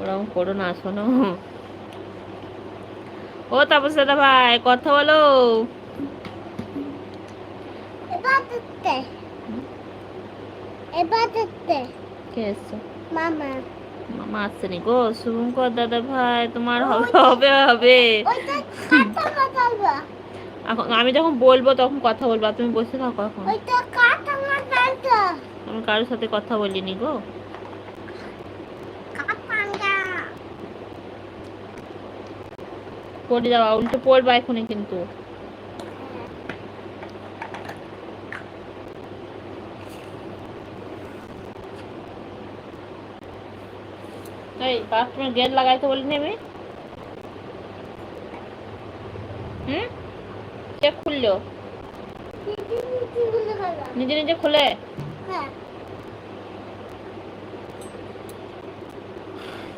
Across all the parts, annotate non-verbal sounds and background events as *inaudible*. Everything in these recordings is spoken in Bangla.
ওরকম করো না শোনো। ও তাপস দাদা ভাই কথা বলো। মামা। মামা আসছেনি গো। শুভঙ্কর দাদা ভাই তোমার হবে হবে এখন আমি যখন বলব তখন কথা বলব তুমি বসে থাকো এখন। আমি কারোর সাথে কথা বলিনি গো। পড়ে যাওয়া, উল্টো পড়বা এখনই কিন্তু। গেট লাগাইতে বলিনি আমি? হুম? কে খুললো? নিজে নিজে খুলে?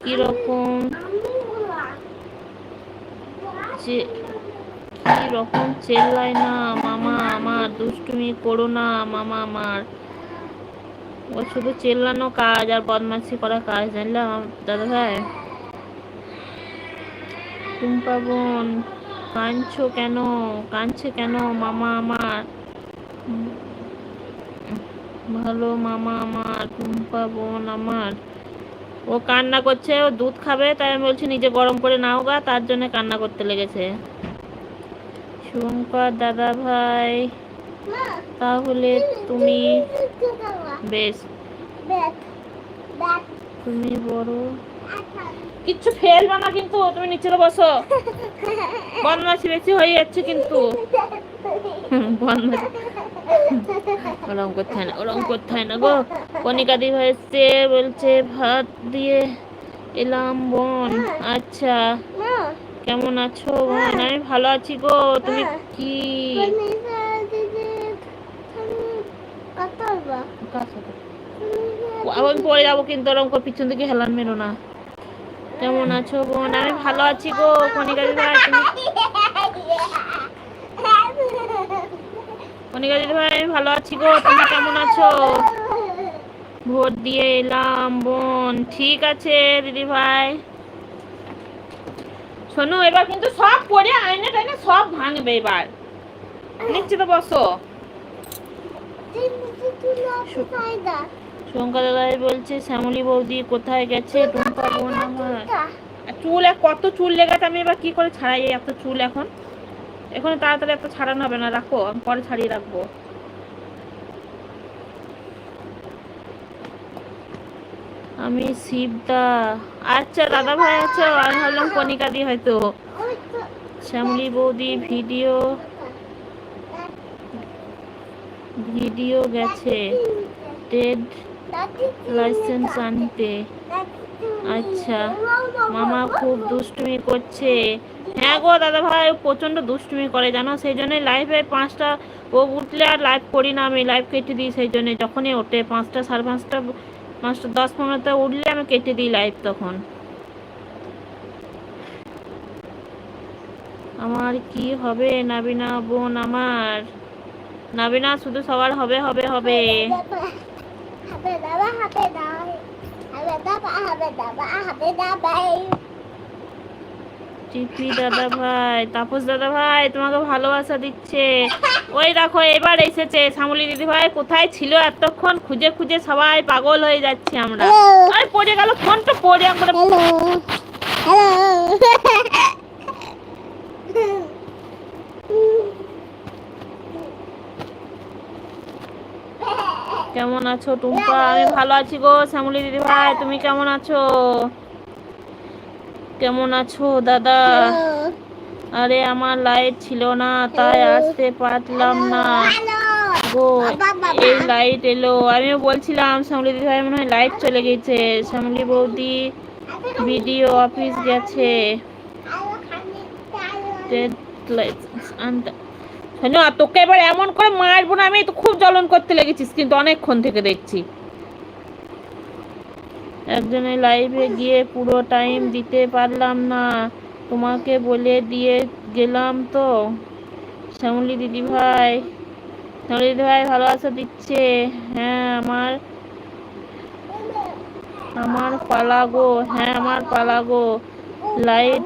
কীরকম? কি রকম চেল্লাই না, মামা আমার, দুষ্টুমি করো না, মামা আমার। ও শুধু চেল্লানো কাজ আর বদমাশি করা কাজ জানলাম দাদা ভাই টুম্পা বোন, কাঁদছো কেন? কাঁদছে কেন, মামা আমার? ভালো মামা আমার, টুম্পা বোন আমার। ও কান্না করছে ও দুধ খাবে তাই আমি বলছি নিজে গরম করে নাও গা তার জন্য কান্না করতে লেগেছে। শুভঙ্কর দাদা ভাই তাহলে তুমি বেশ। তুমি বড়। কিচ্ছু ফেলবে না কিন্তু তুমি নিচে বসো। বদমাসি বেশি হয়ে যাচ্ছে কিন্তু। *laughs* বদমাসি ওরম করতে হয় না ওরম করতে হয় না গো? দি বলছে ভাত দিয়ে এলাম বোন। আচ্ছা কেমন আছো বোন? আমি ভালো আছি গো তুমি কি? আমি পড়ে যাব কিন্তু ওরকম করে পিছন দিকে হেলান মেরো না। কেমন আছো বোন? আমি ভালো আছি গো কনিকা দিদি ভাই তুমি কনিকা দিদি ভাই আমি ভালো আছি গো, তুমি কেমন আছো? ভোট দিয়ে এলাম, বোন, ঠিক আছে দিদি ভাই শোনো এবার কিন্তু সব টাইনা সব ভাঙবে এবার। বসো। শঙ্কর দাদাই বলছে, শ্যামলী বৌদি কোথায় গেছে? টুম্পা বোন আমার। চুল কত চুল লেগেছে, আমি এবার কি করে ছাড়াই? এত চুল এখন। এখন তাড়াতাড়ি এত ছাড়ানো হবে না, রাখো, আমি পরে ছাড়িয়ে রাখব। আমি শিবদা। আচ্ছা দাদা ভাই আছো? আমি ভাবলাম কনিকা দি হয়তো। শ্যামলী বৌদি, ভিডিও। ভিডিও গেছে। টেড লাইসেন্স আনতে। আচ্ছা মামা খুব দুষ্টুমি করছে। হ্যাঁ গো দাদা ভাই প্রচণ্ড দুষ্টুমি করে, জানো? সেই জন্যই লাইভে পাঁচটা, ও উঠলে আর লাইভ করি না আমি লাইভ কেটে দিই সেই জন্যই। যখনই ওঠে পাঁচটা, সাড়ে পাঁচটা পাঁচটা, দশ পনেরোটা উঠলে আমি কেটে দিই লাইভ তখন। আমার কি হবে নাবিনা বোন আমার? নাবিনা, শুধু সবার হবে হবে হবে। হবে দাবা হবে দাবা হবে দাবা হবে দাবা হবে দাবা। টিপি দাদা ভাই তাপস দাদা ভাই তোমাকে ভালোবাসা দিচ্ছে। ওই দেখো এবার এসেছে শ্যামলী দিদি ভাই কোথায় ছিল এতক্ষণ? খুঁজে খুঁজে সবাই পাগল হয়ে যাচ্ছে আমরা। আরে পড়ে গেল ফোনটা পড়ে হ্যালো কেমন আছো টুম্পা? আমি ভালো আছি গো শ্যামলী দিদি ভাই তুমি কেমন আছো? কেমন আছো দাদা? আরে আমার লাইট ছিল না তাই আসতে পারলাম না। গো এই লাইট এলো। আমিও বলছিলাম শ্যামলি দিদি ভাই মনে হয় লাইট চলে গেছে। শ্যামলি বৌদি ভিডিও অফিস গেছে। তোকে এবার এমন করে মারবো না আমি তো খুব জ্বলন করতে লেগেছিস কিন্তু অনেকক্ষণ থেকে দেখছি। একজনের লাইভে গিয়ে পুরো টাইম দিতে পারলাম না। তোমাকে বলে দিয়ে গেলাম তো। শ্যামলী দিদি ভাই, শ্যামলী দিদি ভাই ভালোবাসা দিচ্ছে? হ্যাঁ আমার আমার পালাগো হ্যাঁ আমার পালাগো লাইট